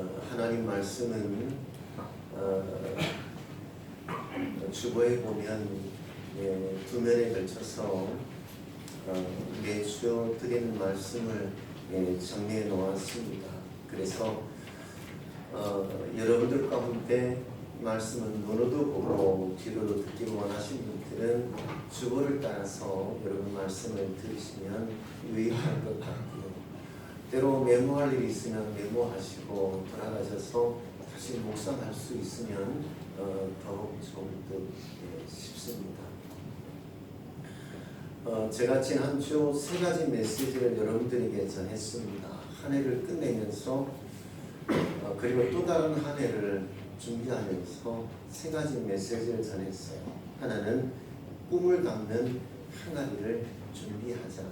어, 하나님 말씀은 어, 주보에 보면 예, 두 면에 걸쳐서 어, 매주 드리는 말씀을 예, 정리해 놓았습니다. 그래서 어, 여러분들 가운데 말씀은 눈으로 보고 귀로도 듣기를 원하시는 분들은 주보를 따라서 여러분 말씀을 들으시면 유익할 것 같고요. 때로 메모할 일이 있으면 메모하시고 돌아가셔서 다시 묵상할 수 있으면 어, 더욱 좋을 듯 예, 싶습니다. 어, 제가 지난 주 세 가지 메시지를 여러분들에게 전했습니다. 한 해를 끝내면서 어, 그리고 또 다른 한 해를 준비하면서 세 가지 메시지를 전했어요. 하나는 꿈을 담는 항아리를 준비하자.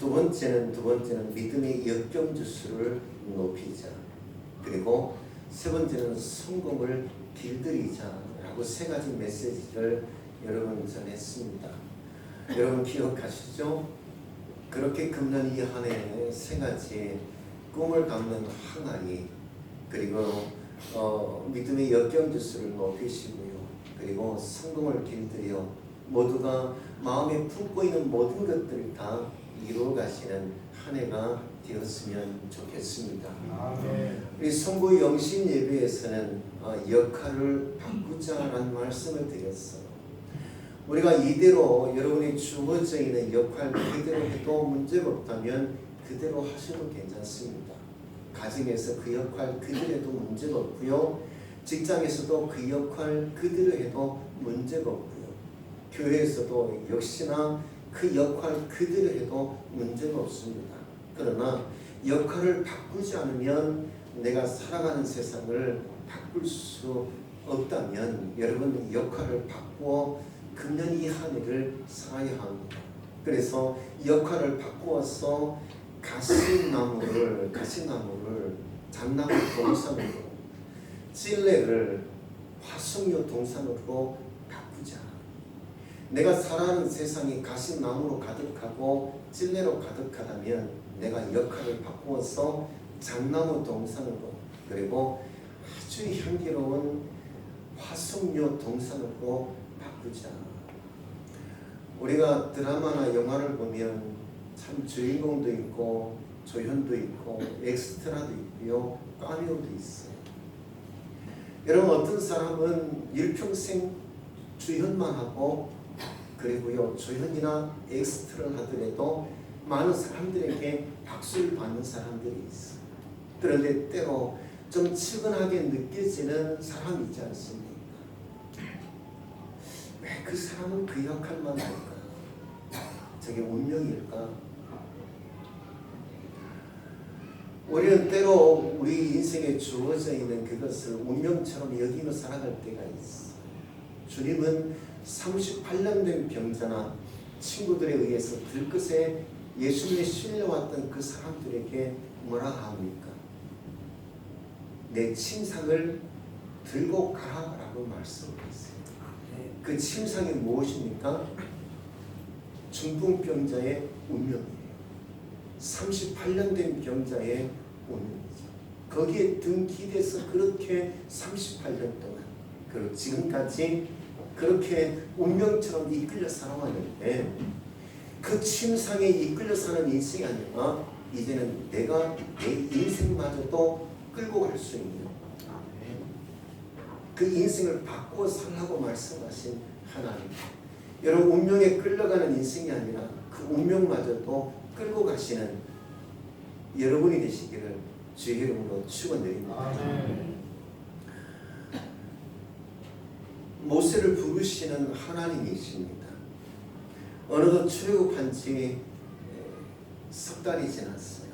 두 번째는 두 번째는 믿음의 역경 지수를 높이자. 그리고 세 번째는 성공을 길들이자라고 세 가지 메시지를 여러분 전했습니다. 여러분 기억하시죠? 그렇게 금년 이 한 해 세 가지 꿈을 담는 항아리 그리고 어, 믿음의 역경 지수를 높이시고요. 그리고 성공을 길들여 모두가 마음에 품고 있는 모든 것들을 다 이루어 가시는 한 해가 되었으면 좋겠습니다. 우리 성부 영신 예배에서는 어, 역할을 바꾸자라는 말씀을 드렸어요. 우리가 이대로 여러분이 주어져 있는 역할 그대로 해도 문제가 없다면 그대로 하셔도 괜찮습니다. 가정에서 그 역할 그대로 해도 문제가 없고요. 직장에서도 그 역할 그대로 해도 문제가 없고요. 교회에서도 역시나 그 역할 그대로 해도 문제가 없습니다. 그러나 역할을 바꾸지 않으면 내가 살아가는 세상을 바꿀 수 없다면 여러분 역할을 바꾸어 금년 이 한 해를 살아야 합니다. 그래서 역할을 바꾸어서 가시나무를 가시나무를 잣나무 동산으로 찔레를 화석류 동산으로. 내가 살아가는 세상이 가시나무로 가득하고 찔레로 가득하다면 내가 역할을 바꾸어서 잣나무 동산으로 그리고 아주 향기로운 화석류 동산으로 바꾸자. 우리가 드라마나 영화를 보면 참 주인공도 있고 조연도 있고 엑스트라도 있고요 까메오도 있어요. 여러분 어떤 사람은 일평생 주연만 하고 그리고요 조연이나 엑스트라를 하더라도 많은 사람들에게 박수를 받는 사람들이 있어요. 그런데 때로 좀 측은하게 느껴지는 사람이 있지 않습니까? 왜 그 사람은 그 역할만 할까? 저게 운명일까? 우리는 때로 우리 인생에 주어져 있는 그것을 운명처럼 여기며 살아갈 때가 있어. 주님은 38년 된 병자나 친구들에 의해서 들것에 예수님이 실려왔던 그 사람들에게 뭐라 합니까? 내 침상을 들고 가라라고 말씀했어요. 그 침상이 무엇입니까? 중풍병자의 운명이에요. 38년 된 병자의 운명이죠. 거기에 등 기대서 그렇게 38년 동안 그리고 지금까지 그렇게 운명처럼 이끌려 살아왔는데 그 침상에 이끌려 사는 인생이 아니라 이제는 내가 내 인생마저도 끌고 갈 수 있는 그 인생을 바꾸어 살라고 말씀하신 하나님. 여러분 운명에 끌려가는 인생이 아니라 그 운명마저도 끌고 가시는 여러분이 되시기를 주의 이름으로 축원드립니다. 아멘. 모세를 부르시는 하나님이십니다. 어느덧 출애굽한 지석 달이 지났어요.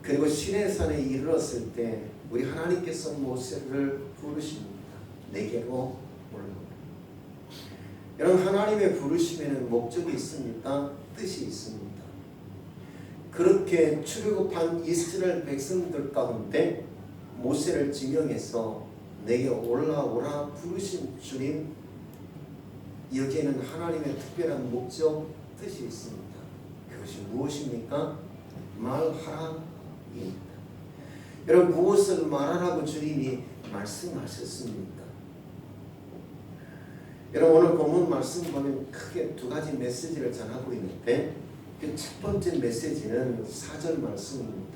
그리고 시내산에 이르렀을 때 우리 하나님께서 모세를 부르십니다. 내게로 올라오라. 여러분 하나님의 부르심에는 목적이 있습니까? 뜻이 있습니다. 그렇게 출애굽한 이스라엘 백성들 가운데 모세를 지명해서 내게 올라오라 부르신 주님 여기에는 하나님의 특별한 목적 뜻이 있습니다. 그것이 무엇 무엇입니까? 말하라입니다. 여러분 무엇을 말하라고 주님이 말씀하셨습니까? 여러분 오늘 본문 말씀 보면 크게 두 가지 메시지를 전하고 있는데 그 첫 번째 메시지는 사절 말씀입니다.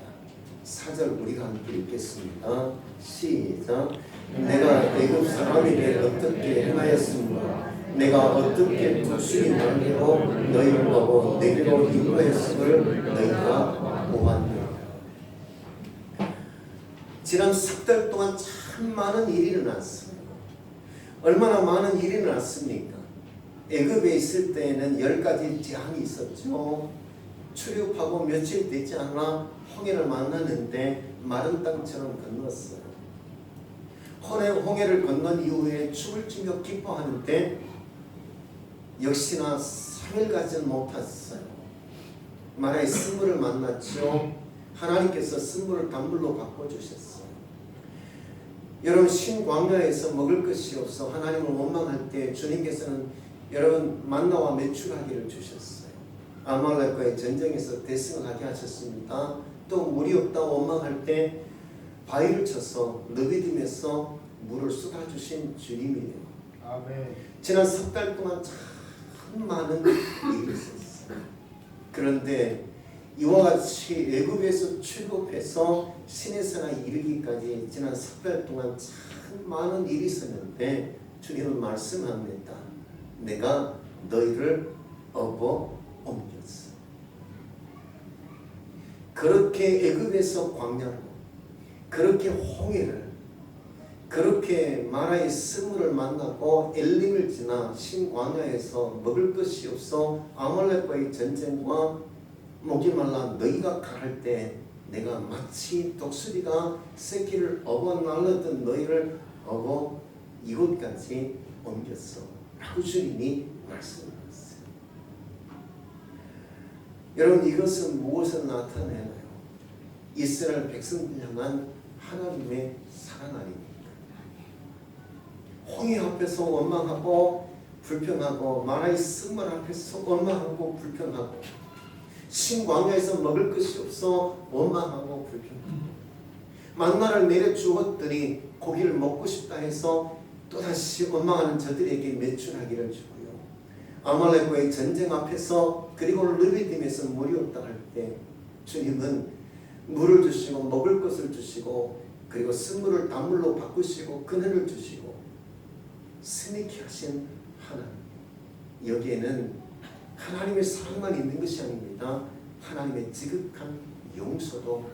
사절 우리가 함께 읽겠습니다. 시작. 내가 애굽 사람에게 어떻게 행하였습니까? 내가 어떻게 독수리 날개로 너희를 보고 내게로 인도했음을 너희가 보았느냐. 지난 석 달 동안 참 많은 일이 일어났습니다. 얼마나 많은 일이 일어났습니까? 애굽에 있을 때에는 열 가지 재앙이 있었죠. 출입하고 며칠 되지 않아 홍해를 만났는데 마른 땅처럼 건넜어요. 홍해, 홍해를 건넌 이후에 춤을 추며 기뻐하는데 역시나 3일 가지는 못했어요. 마라의 쓴물을 만났죠. 하나님께서 쓴물을 단물로 바꿔주셨어요. 여러분 신광야에서 먹을 것이 없어 하나님을 원망할 때 주님께서는 여러분 만나와 매출하기를 주셨어요. 아말렉과의 전쟁에서 대승하게 하셨습니다. 또 물이 없다 원망할 때 바위를 쳐서 느비딤에서 물을 쏟아주신 주님이에요. 아멘. 지난 석 달 동안 참 많은 일이 있었어요. 그런데 이와 같이 애굽에서 출국해서 시내산에 이르기까지 지난 석 달 동안 참 많은 일이 있었는데 주님은 말씀합니다. 내가 너희를 업어. 그렇게 애굽에서 광야로 그렇게 홍해를 그렇게 마라의 스물을 만나고 엘림을 지나 신광야에서 먹을 것이 없어 아말렉과의 전쟁과 목이 말라 너희가 가할 때 내가 마치 독수리가 새끼를 업어 날르던 너희를 업어 이곳까지 옮겼어. 라고 주님이 말씀하셨어요 여러분 이것은 무엇을 나타내나요? 이스라엘 백성들 향한 하나님의 사랑 아닙니까? 홍해 앞에서 원망하고 불평하고 마라의 쓴물 앞에서 원망하고 불평하고 신광야에서 먹을 것이 없어 원망하고 불평하고 만나를 내려 주었더니 고기를 먹고 싶다 해서 또다시 원망하는 저들에게 매출하기를 주고요. 아말렉과의 전쟁 앞에서 그리고 르비딤에서 물이 없다 할 때 주님은 물을 주시고 먹을 것을 주시고 그리고 쓴물을 단물로 바꾸시고 그늘을 주시고 스니키 하신 하나님 여기에는 하나님의 사랑만 있는 것이 아닙니다. 하나님의 지극한 용서도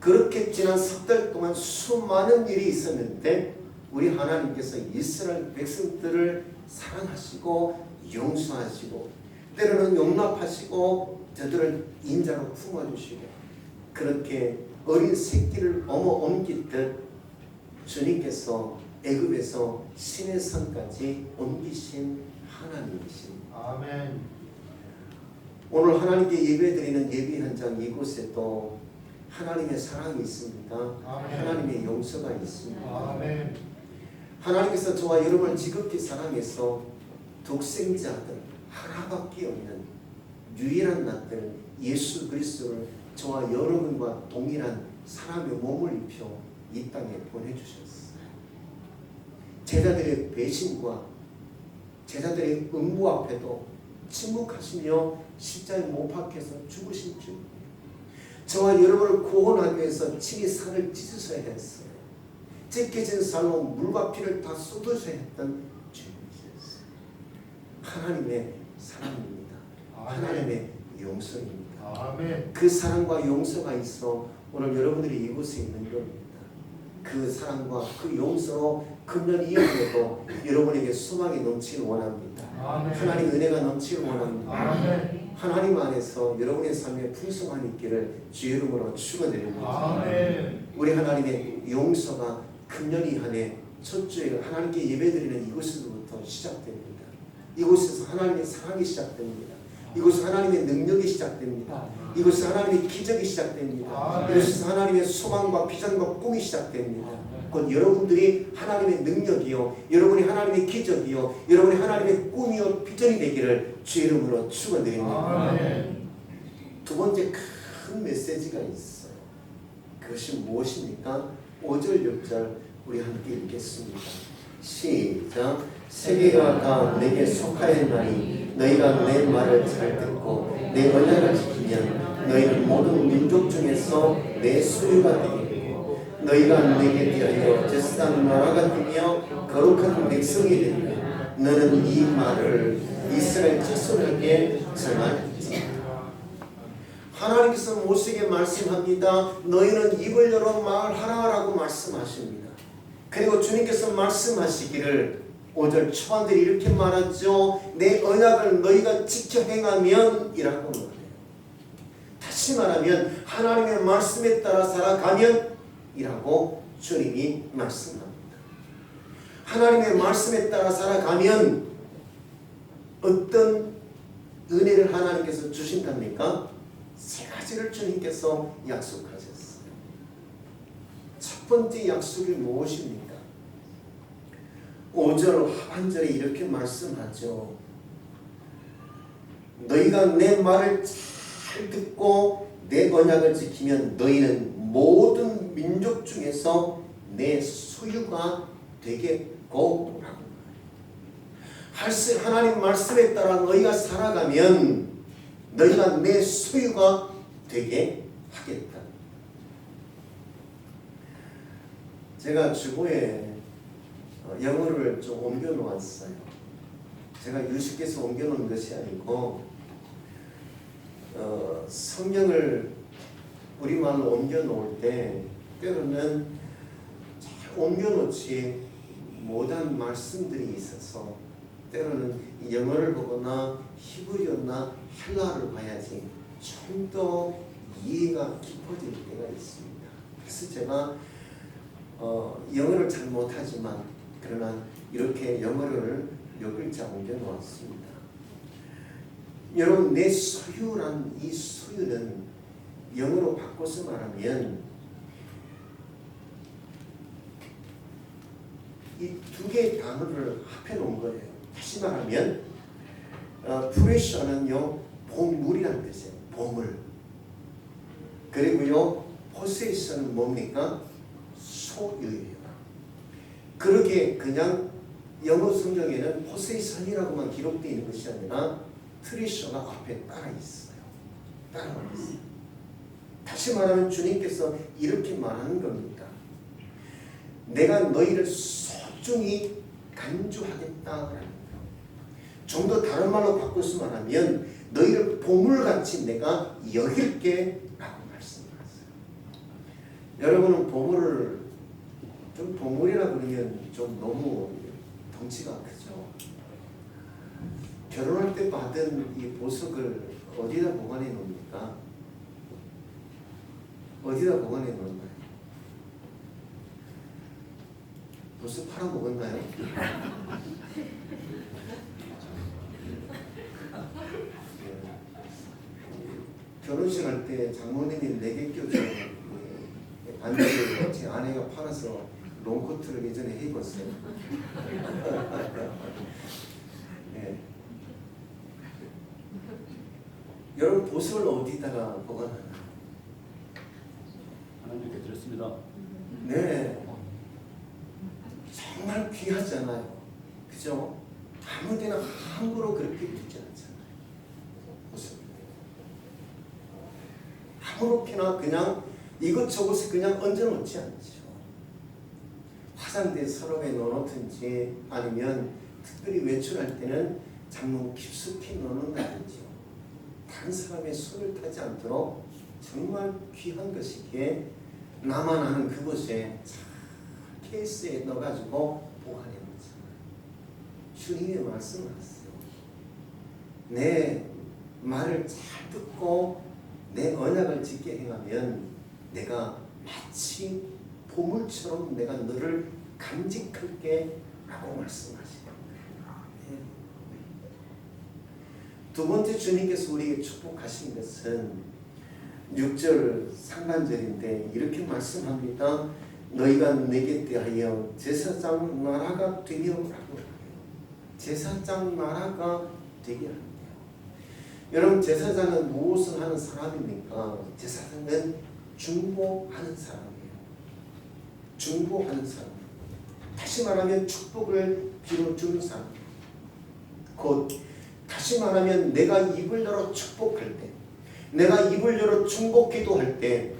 그렇게 지난 석 달 동안 수많은 일이 있었는데 우리 하나님께서 이스라엘 백성들을 사랑하시고 용서하시고 때로는 용납하시고 저들을 인자로 품어주시고 그렇게 어린 새끼를 어머 옮기듯 주님께서 애굽에서 신의 산까지 옮기신 하나님이십니다. 아멘. 오늘 하나님께 예배드리는 예배 현장 이곳에도 하나님의 사랑이 있습니다. 아멘. 하나님의 용서가 있습니다. 아멘. 하나님께서 저와 여러분을 지극히 사랑해서 독생자들 하나밖에 없는 유일한 나들 예수 그리스도를 저와 여러분과 동일한 사람의 몸을 입혀 이 땅에 보내주셨어요. 제자들의 배신과 제자들의 음부 앞에도 침묵하시며 십자에 못 박혀서 죽으신 주. 저와 여러분을 구원하기 위해서 친히 산을 찢으셔야 했어요. 찢겨진 살로 물과 피를 다 쏟으셔야 했던. 하나님의 사랑입니다. 하나님의 용서입니다. 아멘. 그 사랑과 용서가 있어 오늘 여러분들이 이곳에 있는 겁니다. 그 사랑과 그 용서로 금년 이후에도 여러분에게 소망이 넘치길 원합니다. 아멘. 하나님 은혜가 넘치길 원합니다. 아멘. 하나님 안에서 여러분의 삶에 풍성함이 있기를 주 이름으로 축원드립니다. 아멘. 우리 하나님의 용서가 금년 이 한해 첫 주에 하나님께 예배드리는 이곳에서부터 시작됩니다. 이곳에서 하나님의 사랑이 시작됩니다. 이곳은 하나님의 능력이 시작됩니다. 이곳은 하나님의 기적이 시작됩니다. 아멘. 이곳은 하나님의 소망과 비전과 꿈이 시작됩니다. 곧 여러분들이 하나님의 능력이요, 여러분이 하나님의 기적이요, 여러분이 하나님의 꿈이요, 비전이 되기를 주 이름으로 축원드립니다. 아멘. 두 번째 큰 메시지가 있어요. 그것이 무엇입니까? 5절, 6절 우리 함께 읽겠습니다. 시작. 세계가 다 내게 속하였나니 너희가 내 말을 잘 듣고 내 언약을 지키면 너희는 모든 민족 중에서 내 소유가 되겠고 너희가 내게 대하여 제사장 나라가 되며 거룩한 백성이 되리라. 너는 이 말을 이스라엘 자손에게 전하지. 하나님께서 모세에게 말씀합니다. 너희는 입을 열어 말하라라고 말씀하십니다. 그리고 주님께서 말씀하시기를 5절 초반들이 이렇게 말하죠. 내 언약을 너희가 지켜 행하면 이라고 말해요. 다시 말하면 하나님의 말씀에 따라 살아가면 이라고 주님이 말씀합니다. 하나님의 말씀에 따라 살아가면 어떤 은혜를 하나님께서 주신답니까? 세 가지를 주님께서 약속하셨어요. 첫 번째 약속이 무엇입니까? 5절 하반절에 이렇게 말씀하죠. 너희가 내 말을 잘 듣고 내 언약을 지키면 너희는 모든 민족 중에서 내 소유가 되겠고 라고 하나님 말씀에 따라 너희가 살아가면 너희가 내 소유가 되게 하겠다. 제가 주보에 어, 영어를 좀 옮겨 놓았어요. 제가 유식해서 옮겨 놓은 것이 아니고 어, 성경을 우리말로 옮겨 놓을 때 때로는 잘 옮겨 놓지 못한 말씀들이 있어서 때로는 영어를 보거나 히브리어나 헬라를 봐야지 좀 더 이해가 깊어질 때가 있습니다. 그래서 제가 어, 영어를 잘 못하지만 그러나 이렇게 영어를 몇 글자 옮겨 놓았습니다. 여러분 내 소유란 이 소유는 영어로 바꿔서 말하면 이 두 개의 단어를 합해 놓은 거예요. 다시 말하면 어, 프레셔는요 보물이라는 뜻이에요. 보물. 그리고요 포세이션은 뭡니까? 소유예요. 그렇게 그냥 영어 성경에는 포세이션이라고만 기록되어 있는 것이 아니라 트리셔가 앞에 따라 있어요. 따라 있어요. 다시 말하면 주님께서 이렇게 말하는 겁니다. 내가 너희를 소중히 간주하겠다라는 좀더 다른 말로 바꿔서 말하면 너희를 보물같이 내가 여길게 라고 말씀하세요. 여러분은 보물을 좀 보물이라 그러면 좀 너무 덩치가 크죠. 결혼할 때 받은 이 보석을 어디다 보관해 놓습니까? 어디다 보관해 놓나요? 벌써 팔아먹었나요? 예. 결혼식 할 때 장모님이 네개 껴준 예, 반지를 제 아내가 팔아서 롱코트를 예전에 해입었어요. 예. 여러분 보석을 어디다가 보관하나요? 하나님께 드렸습니다. 네. 정말 귀하잖아요. 그죠? 아무 데나 함부로 그렇게 두지 않잖아요. 보석. 아무렇게나 그냥 이것저것에 그냥 얹어놓지 않죠. 화장대 서랍에 넣어놓든지 아니면 특별히 외출할 때는 장롱 깊숙이 넣어놓는다든지요. 다른 사람의 손을 타지 않도록 정말 귀한 것이기에 나만 아는 그곳에 잘 케이스에 넣어가지고 보관해 놓잖아요. 주님의 말씀하세요. 내 말을 잘 듣고 내 언약을 짓게 행하면 내가 마치 보물처럼 내가 너를 간직할게 라고 말씀하시는 거예요. 두두 번째 주님께서 우리에게 축복하신 것은 6절 상반절인데 이렇게 말씀합니다. 너희가 내게 대하여 제사장 나라가 되려라고 제사장 나라가 되게 합니다. 여러분 제사장은 무엇을 하는 사람입니까? 제사장은 중보하는 사람이에요. 중보하는 사람. 다시 말하면 축복을 빌어주는 사람. 곧 다시 말하면 내가 입을 열어 축복할 때, 내가 입을 열어 중복 기도 할 때,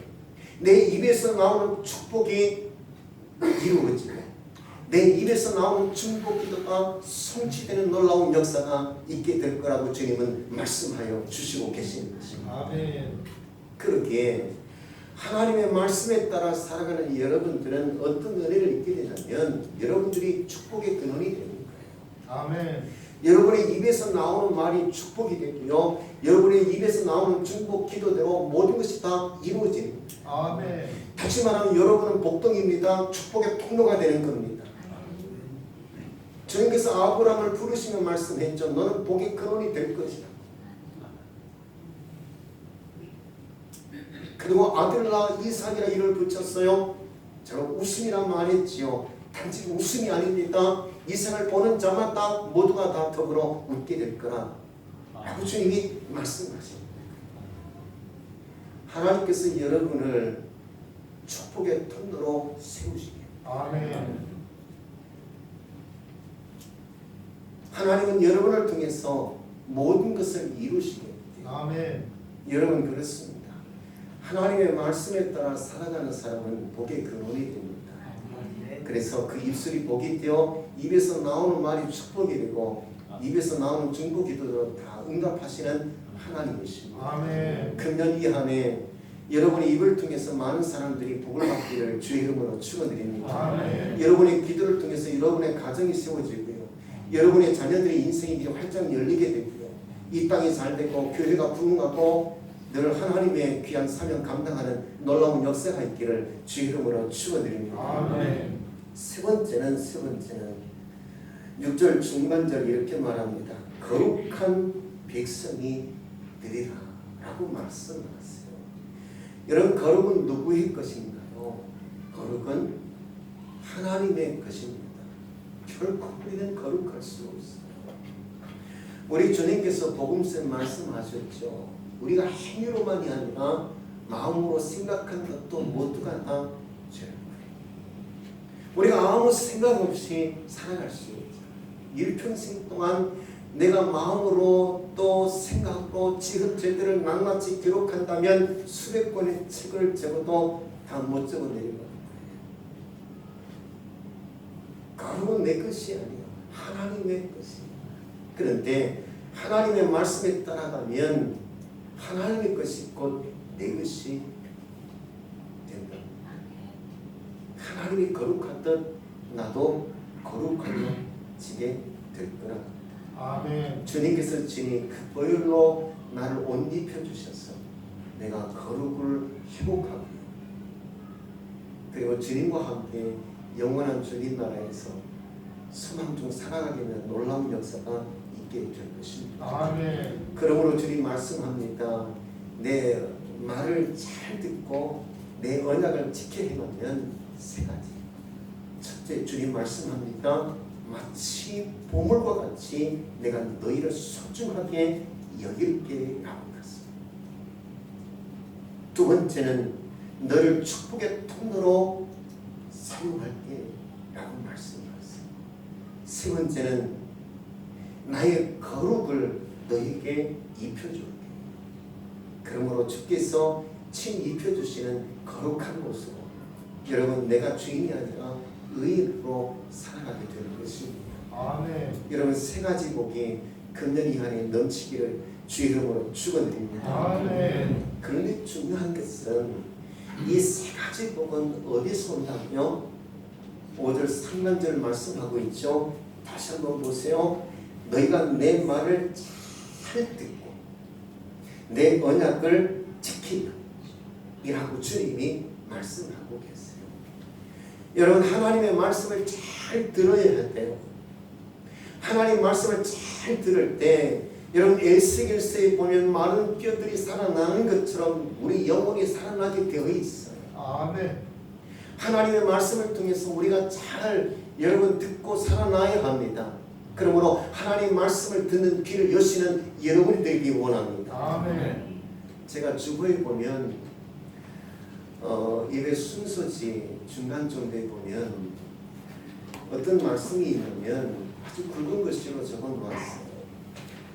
내 입에서 나오는 축복이 이루어지고, 내 입에서 나오는 중복 기도가 성취되는 놀라운 역사가 있게 될 거라고 주님은 말씀하여 주시고 계시는 것입니다. 아멘. 그렇게 하나님의 말씀에 따라 살아가는 여러분들은 어떤 은혜를 입게 되냐면 여러분들이 축복의 근원이 되는 거예요. 아멘. 여러분의 입에서 나오는 말이 축복이 되고요. 여러분의 입에서 나오는 중복 기도대로 모든 것이 다 이루어지는 거예요. 아멘. 다시 말하면 여러분은 복덩입니다. 축복의 통로가 되는 겁니다. 주님께서 아브라함을 부르시며 말씀했죠. 너는 복의 근원이 될 것이다. 그리고 아들라 이삭이라 이를 붙였어요. 제가 웃음이란 말했지요. 단지 웃음이 아닙니다. 이삭을 보는 자마다 모두가 다 더불어 웃게 될 거라. 라고 주님이 말씀하십니다. 하나님께서 여러분을 축복의 통로로 세우시게. 아멘. 하나님은 여러분을 통해서 모든 것을 이루시게. 아멘. 여러분 그렇습니다. 하나님의 말씀에 따라 살아가는 사람은 복의 근원이 됩니다. 그래서 그 입술이 복이 되어 입에서 나오는 말이 축복이 되고 입에서 나오는 중복 기도로 다 응답하시는 하나님이십니다. 아멘. 금년 이 한해 여러분의 입을 통해서 많은 사람들이 복을 받기를 주의 이름으로 축원드립니다. 여러분의 기도를 통해서 여러분의 가정이 세워지고요. 여러분의 자녀들의 인생이 활짝 열리게 되고요. 이 땅이 잘 되고 교회가 부흥하고 늘 하나님의 귀한 사명 감당하는 놀라운 역사가 있기를 주 이름으로 축원드립니다. 아멘. 세 번째는 세 번째는 6절 중간절 이렇게 말합니다. 거룩한 백성이 되리라 라고 말씀하세요. 여러분 거룩은 누구의 것인가요? 거룩은 하나님의 것입니다. 결코 우리는 거룩할 수 없어요. 우리 주님께서 복음서 말씀하셨죠. 우리가 행위로만이 아니라 마음으로 생각한 것도 모두가 다 죄를 우리가 아무 생각 없이 살아갈 수 있죠. 일평생 동안 내가 마음으로 또 생각으로 지은 죄들을 낱낱이 기록한다면 수백 권의 책을 적어도 다 못 적어내리는 거예요. 거룩은 내 것이 아니에요. 하나님의 것이에요. 그런데 하나님의 말씀에 따라가면 하나님의 것이 곧 내 것이 된다. 하나님이 거룩하듯 나도 거룩하지게 될 거라. 아멘. 주님께서 진히 그 보혈로 나를 옷 입혀 주셔서 내가 거룩을 회복하고요. 그리고 주님과 함께 영원한 주님 나라에서 소망 중 살아가게 되는 놀라운 역사가 있게 될 것입니다. 아멘. 그러므로 주님 말씀합니다. 내 말을 잘 듣고 내 언약을 지켜 행하면 세 가지. 첫째 주님 말씀합니다. 마치 보물과 같이 내가 너희를 소중하게 여길게 라고 했습니다. 두 번째는 너를 축복의 통로로 사용할게 라고 말씀하셨어요. 세 번째는 나의 거룩을 너에게 입혀줄게. 그러므로 주께서 침 입혀주시는 거룩한 곳으로 여러분 내가 주인이 아니라 의인으로 살아가게 되는 것입니다. 아멘. 여러분 세 가지 복이 금년 이 한해 넘치기를 주 이름으로 축원드립니다. 아멘. 그런데 중요한 것은 이 세 가지 복은 어디서 온다며 5절 상반절 말씀하고 있죠. 다시 한번 보세요. 너희가 내 말을 잘 듣고 내 언약을 지키라. 이라고 주님이 말씀하고 계세요. 여러분 하나님의 말씀을 잘 들어야 돼요. 하나님 말씀을 잘 들을 때 여러분 에스겔서에 보면 많은 뼈들이 살아나는 것처럼 우리 영혼이 살아나게 되어 있어요. 아멘. 하나님의 말씀을 통해서 우리가 잘 여러분 듣고 살아나야 합니다. 그러므로 하나님 말씀을 듣는 귀를 여시는 여러분이 되기 원합니다. 아멘. 제가 주보에 보면 어, 예배 순서지 중간 정도에 보면 어떤 말씀이 있냐면 아주 굵은 글씨로 적어 놓았어요.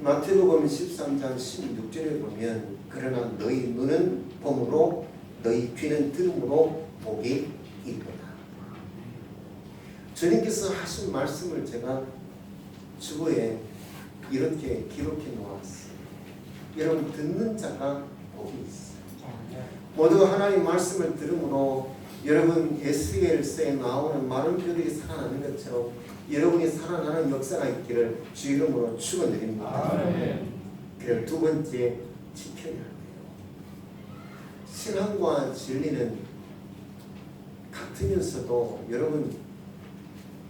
마태복음 13장 16절에 보면 그러나 너희 눈은 봄으로 너희 귀는 들음으로 복이 있도다. 주님께서 하신 말씀을 제가 주보에 이렇게 기록해 놓았어요. 여러분 듣는 자가 복이 있어요. 모두 하나님 말씀을 들음으로 여러분 에스겔서에 나오는 많은 뼈들이 살아나는 것처럼 여러분이 살아나는 역사가 있기를 주 이름으로 축원드립니다. 아멘. 그리고 두 번째 지켜야 돼요. 신앙과 진리는 같으면서도 여러분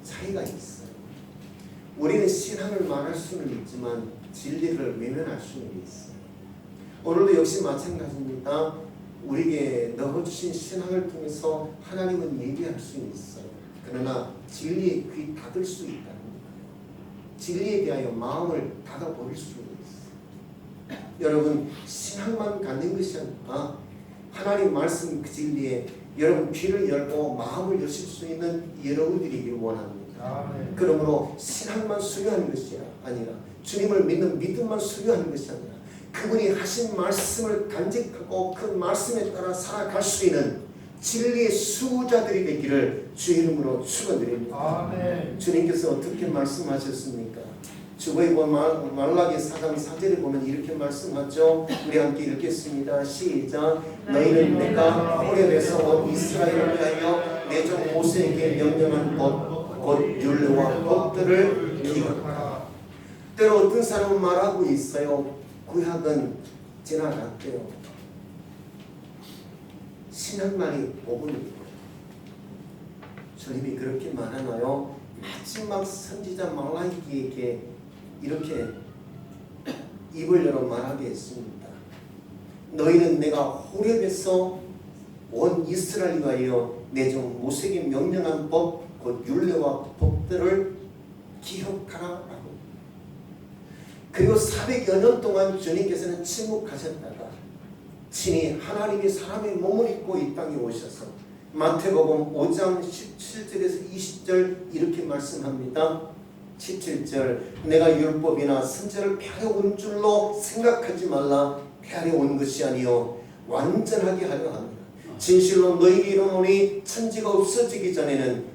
차이가 있어요. 우리는 신앙을 말할 수는 있지만 진리를 외면할 수는 있어요. 오늘도 역시 마찬가지입니다. 우리에게 넣어주신 신앙을 통해서 하나님은 얘기할 수 있어요. 그러나 진리에 귀 닫을 수 있다는 거예요. 진리에 대하여 마음을 닫아버릴 수 있어요. 여러분 신앙만 갖는 것이 아니라 하나님 말씀 그 진리에 여러분 귀를 열고 마음을 여실 수 있는 여러분들이길 원합니다. 아멘. 그러므로 신앙만 수료하는 것이 아니라 주님을 믿는 믿음만 수료하는 것이 아니라 그분이 하신 말씀을 간직하고 그 말씀에 따라 살아갈 수 있는 진리의 수호자들이 되기를 주 이름으로 축원드립니다. 아멘. 주님께서 어떻게 말씀하셨습니까? 주보에 보면 말라기 4장 4절에 보면 이렇게 말씀하죠. 우리 함께 읽겠습니다. 시작. 너희는 내가 호렙에서 온 이스라엘을 위하여 내종 모세에게 명령한 법, 곧 율례와 법들을 기억하라. 때로 어떤 사람은 말하고 있어요. 구약은 지나갔대요. 신앙만이 복음입니다. 주님이 그렇게 말하나요? 마지막 선지자 말라기에게 이렇게 입을 열어 말하게 했습니다. 너희는 내가 호렙에서 온 이스라엘 위하여 내 종 모세에게 명령한 법, 곧 율례와 법들을 기억하라라고. 그리고 400여 년 동안 주님께서는 침묵하셨다가 친히 하나님이 사람의 몸을 입고 이 땅에 오셔서 마태복음 5장 17절에서 20절 이렇게 말씀합니다. 17절 내가 율법이나 선제를 폐하려 온 줄로 생각하지 말라 폐하려 온 것이 아니요 완전하게 하려 합니다. 진실로 너희에게 이르노니 천지가 없어지기 전에는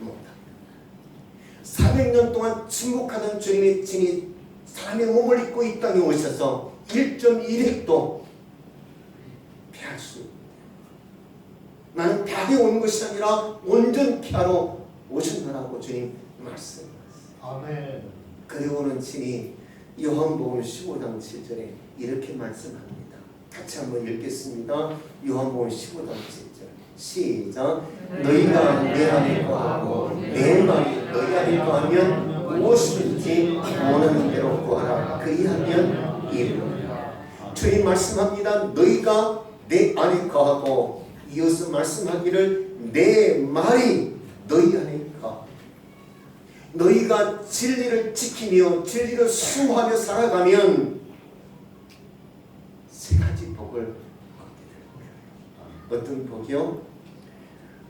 못하리라 400년 동안 침묵하던 주님의 진이 사람의 몸을 입고 이 땅에 오셔서 1.1획도 피할 수. 나는 답이 온 것이 아니라 온전히 하러 오신다라고 주님 말씀하셨어요. 아멘. 그리고는 친히 요한복음 15장 7절에 이렇게 말씀합니다. 같이 한번 읽겠습니다. 요한복음 15장 7절 시작. 너희가 내 안에 거하고 내 말이 너희 안에 거하면 무엇이든지 원하는 대로 구하라. 그리하면 이루리라. 주님 말씀합니다. 너희가 내 안에 거하고 이어서 말씀하기를 내 말이 너희 안에 거. 너희가 진리를 지키며 진리를 수호하며 살아가면 세 가지 복을. 어떤 복이요?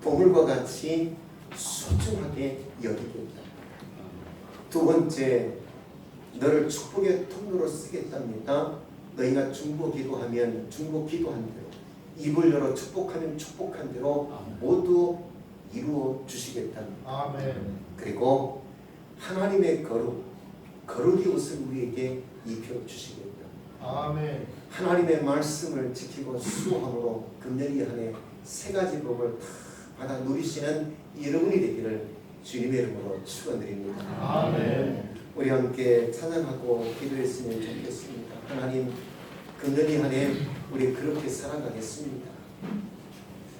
보물과 같이 소중하게 여기겠다. 두 번째, 너를 축복의 통로로 쓰겠답니다. 너희가 중보 기도하면 중보 기도한 대로, 입을 열어 축복하면 축복한 대로 모두 이루어 주시겠답니다. 아멘. 그리고 하나님의 거룩, 거룩의 옷을 우리에게 입혀 주시겠다. 아멘. 하나님의 말씀을 지키고 수호함으로 금년이 한해 세 가지 복을 다 받아 누리시는 여러분이 되기를 주님의 이름으로 축원드립니다. 아멘. 우리 함께 찬양하고 기도했으면 좋겠습니다. 하나님 금년이 한해 우리 그렇게 살아가겠습니다.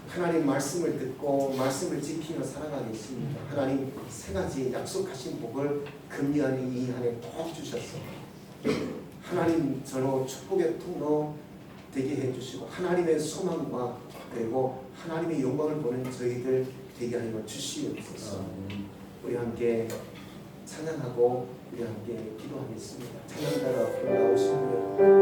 하나님 말씀을 듣고 말씀을 지키며 살아가겠습니다. 하나님 세 가지 약속하신 복을 금년이 이 한해 꼭 주셔서 하나님 전후 축복의 통로 되게 해주시고 하나님의 소망과 그리고 하나님의 영광을 보는 저희들 되게 하여 주시옵소서. 우리 함께 찬양하고 우리 함께 기도하겠습니다. 찬양가가 올라오시면